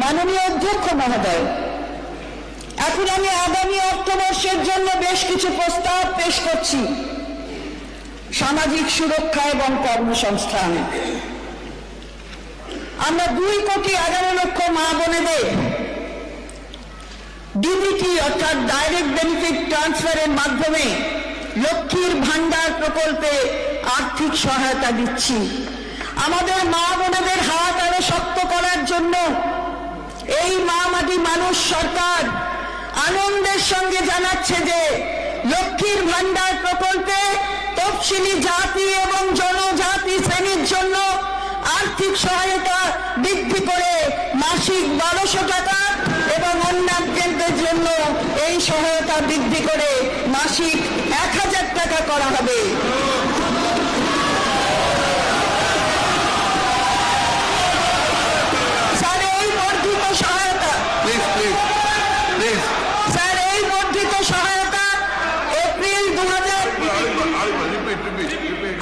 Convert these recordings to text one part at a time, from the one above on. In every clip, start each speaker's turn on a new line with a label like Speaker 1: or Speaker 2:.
Speaker 1: মাননীয় অধ্যক্ষ মহোদয়, এখন আমি আগামী অর্থবর্ষের জন্য বেশ কিছু প্রস্তাব পেশ করছি। সামাজিক সুরক্ষা এবং কর্মসংস্থান। আমরা দুই কোটি এগারো লক্ষ মা বোনেদের ডিবিটি অর্থাৎ ডাইরেক্ট বেনিফিট ট্রান্সফারের মাধ্যমে লক্ষ্মীর ভান্ডার প্রকল্পে আর্থিক সহায়তা দিচ্ছি। আমাদের মা বোনেদের হাত আরও শক্ত করার জন্য মানুষ সরকার আনন্দের সঙ্গে জানাচ্ছে যে লক্ষ্মীর ভান্ডার প্রকল্পে তফসিলি জাতি এবং জনজাতি শ্রেণির জন্য আর্থিক সহায়তা বৃদ্ধি করে মাসিক বারোশো টাকা এবং অন্যান্যদের জন্য এই সহায়তা বৃদ্ধি করে মাসিক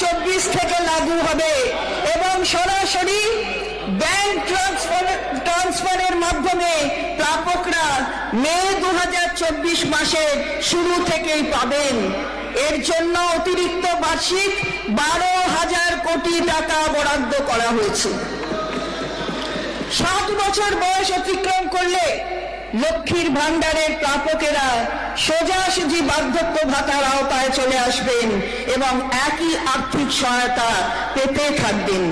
Speaker 1: থেকে লাগু হবে। এবং সরাসরি ব্যাংক ট্রান্সফার ট্রান্সফারের মাধ্যমে প্রাপকরা মে দু মাসের শুরু থেকেই পাবেন। এর জন্য অতিরিক্ত বার্ষিক বারো হাজার কোটি টাকা বরাদ্দ করা হয়েছে। সাত বছর বয়স অতিক্রম করলে লক্ষ্মীর ভান্ডারের প্রাপকেরা সোজাসুজি বার্ধক্য ভাতার আওতায় চলে আসবেন এবং একই আর্থিক সহায়তা পেতে থাকবেন।